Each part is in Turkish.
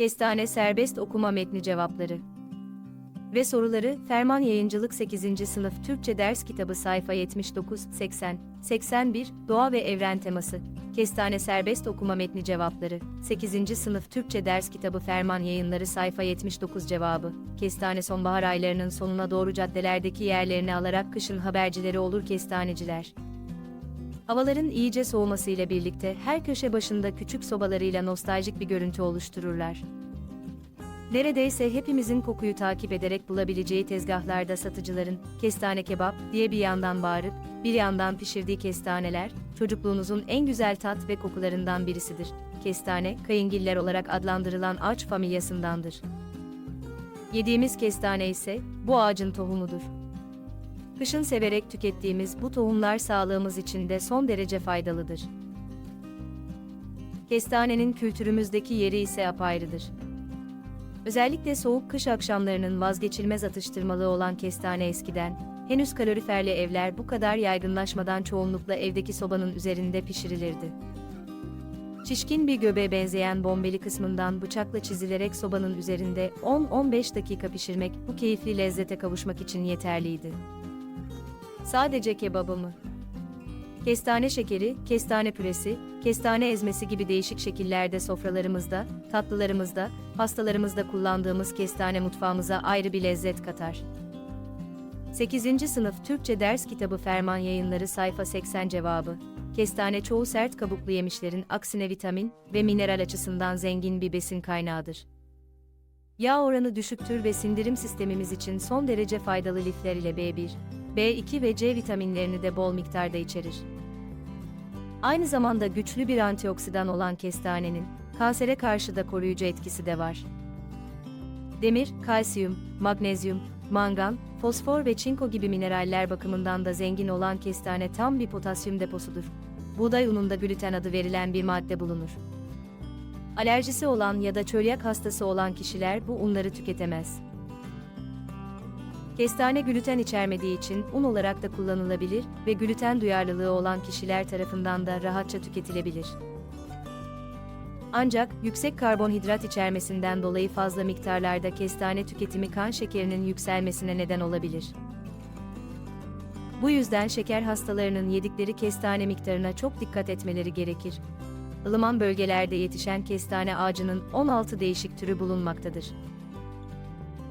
Kestane Serbest Okuma Metni Cevapları ve soruları Ferman Yayıncılık 8. Sınıf Türkçe Ders Kitabı sayfa 79, 80, 81, Doğa ve Evren teması. Kestane Serbest Okuma Metni Cevapları. 8. Sınıf Türkçe Ders Kitabı Ferman Yayınları sayfa 79 cevabı. Kestane sonbahar aylarının sonuna doğru caddelerdeki yerlerini alarak kışın habercileri olur kestaneciler. Havaların iyice soğumasıyla birlikte her köşe başında küçük sobalarıyla nostaljik bir görüntü oluştururlar. Neredeyse hepimizin kokuyu takip ederek bulabileceği tezgahlarda satıcıların kestane kebap diye bir yandan bağırıp bir yandan pişirdiği kestaneler çocukluğunuzun en güzel tat ve kokularından birisidir. Kestane, kayıngiller olarak adlandırılan ağaç familyasındandır. Yediğimiz kestane ise bu ağacın tohumudur. Kışın severek tükettiğimiz bu tohumlar sağlığımız için de son derece faydalıdır. Kestanenin kültürümüzdeki yeri ise apayrıdır. Özellikle soğuk kış akşamlarının vazgeçilmez atıştırmalığı olan kestane eskiden, henüz kaloriferli evler bu kadar yaygınlaşmadan çoğunlukla evdeki sobanın üzerinde pişirilirdi. Şişkin bir göbeğe benzeyen bombeli kısmından bıçakla çizilerek sobanın üzerinde 10-15 dakika pişirmek bu keyifli lezzete kavuşmak için yeterliydi. Sadece kebabı mı? Kestane şekeri, kestane püresi, kestane ezmesi gibi değişik şekillerde sofralarımızda, tatlılarımızda, pastalarımızda kullandığımız kestane mutfağımıza ayrı bir lezzet katar. 8. Sınıf Türkçe Ders Kitabı Ferman Yayınları sayfa 80 cevabı. Kestane çoğu sert kabuklu yemişlerin aksine vitamin ve mineral açısından zengin bir besin kaynağıdır. Yağ oranı düşüktür ve sindirim sistemimiz için son derece faydalı lifler ile B1, B2 ve C vitaminlerini de bol miktarda içerir. Aynı zamanda güçlü bir antioksidan olan kestanenin kansere karşı da koruyucu etkisi de var. Demir, kalsiyum, magnezyum, mangan, fosfor ve çinko gibi mineraller bakımından da zengin olan kestane tam bir potasyum deposudur. Buğday ununda gluten adı verilen bir madde bulunur. Alerjisi olan ya da çölyak hastası olan kişiler bu unları tüketemez. Kestane gluten içermediği için un olarak da kullanılabilir ve gluten duyarlılığı olan kişiler tarafından da rahatça tüketilebilir. Ancak yüksek karbonhidrat içermesinden dolayı fazla miktarlarda kestane tüketimi kan şekerinin yükselmesine neden olabilir. Bu yüzden şeker hastalarının yedikleri kestane miktarına çok dikkat etmeleri gerekir. Ilıman bölgelerde yetişen kestane ağacının 16 değişik türü bulunmaktadır.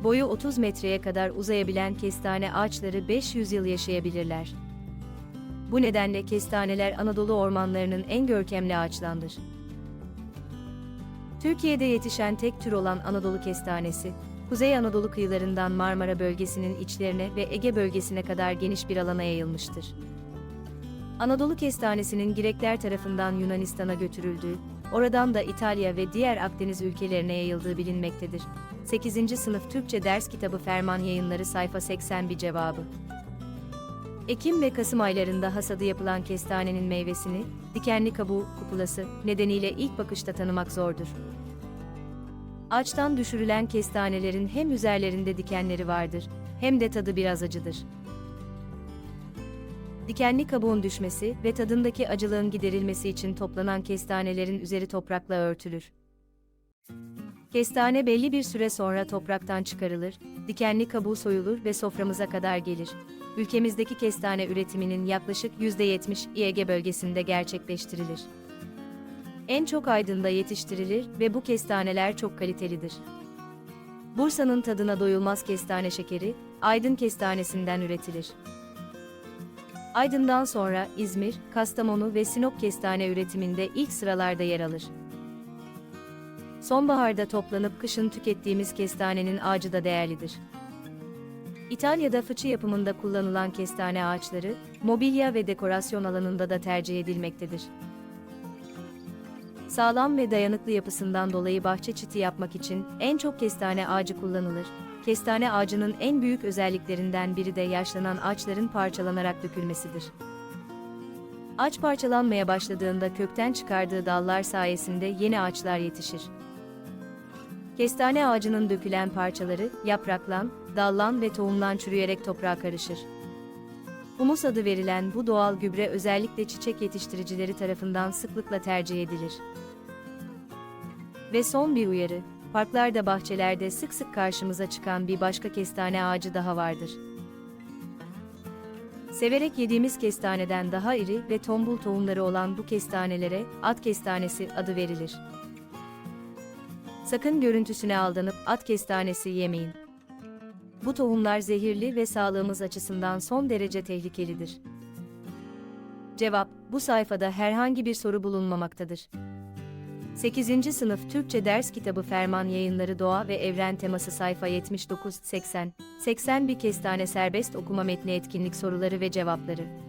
Boyu 30 metreye kadar uzayabilen kestane ağaçları 500 yıl yaşayabilirler. Bu nedenle kestaneler Anadolu ormanlarının en görkemli ağaçlandır. Türkiye'de yetişen tek tür olan Anadolu kestanesi, Kuzey Anadolu kıyılarından Marmara bölgesinin içlerine ve Ege bölgesine kadar geniş bir alana yayılmıştır. Anadolu kestanesinin Grekler tarafından Yunanistan'a götürüldüğü, oradan da İtalya ve diğer Akdeniz ülkelerine yayıldığı bilinmektedir. 8. Sınıf Türkçe Ders Kitabı Ferman Yayınları sayfa 81 cevabı. Ekim ve Kasım aylarında hasadı yapılan kestanenin meyvesini, dikenli kabuğu, kupulası nedeniyle ilk bakışta tanımak zordur. Ağaçtan düşürülen kestanelerin hem üzerlerinde dikenleri vardır, hem de tadı biraz acıdır. Dikenli kabuğun düşmesi ve tadındaki acılığın giderilmesi için toplanan kestanelerin üzeri toprakla örtülür. Kestane belli bir süre sonra topraktan çıkarılır, dikenli kabuğu soyulur ve soframıza kadar gelir. Ülkemizdeki kestane üretiminin yaklaşık %70 Ege bölgesinde gerçekleştirilir. En çok Aydın'da yetiştirilir ve bu kestaneler çok kalitelidir. Bursa'nın tadına doyulmaz kestane şekeri, Aydın kestanesinden üretilir. Aydın'dan sonra İzmir, Kastamonu ve Sinop kestane üretiminde ilk sıralarda yer alır. Sonbaharda toplanıp kışın tükettiğimiz kestanenin ağacı da değerlidir. İtalya'da fıçı yapımında kullanılan kestane ağaçları, mobilya ve dekorasyon alanında da tercih edilmektedir. Sağlam ve dayanıklı yapısından dolayı bahçe çiti yapmak için en çok kestane ağacı kullanılır. Kestane ağacının en büyük özelliklerinden biri de yaşlanan ağaçların parçalanarak dökülmesidir. Ağaç parçalanmaya başladığında kökten çıkardığı dallar sayesinde yeni ağaçlar yetişir. Kestane ağacının dökülen parçaları, yapraklan, dallan ve tohumlan çürüyerek toprağa karışır. Humus adı verilen bu doğal gübre özellikle çiçek yetiştiricileri tarafından sıklıkla tercih edilir. Ve son bir uyarı, parklarda bahçelerde sık sık karşımıza çıkan bir başka kestane ağacı daha vardır. Severek yediğimiz kestaneden daha iri ve tombul tohumları olan bu kestanelere at kestanesi adı verilir. Sakın görüntüsüne aldanıp at kestanesi yemeyin. Bu tohumlar zehirli ve sağlığımız açısından son derece tehlikelidir. Cevap: Bu sayfada herhangi bir soru bulunmamaktadır. 8. Sınıf Türkçe Ders Kitabı Ferman Yayınları Doğa ve Evren Teması sayfa 79-80, 80 bir kestane serbest okuma metni etkinlik soruları ve cevapları.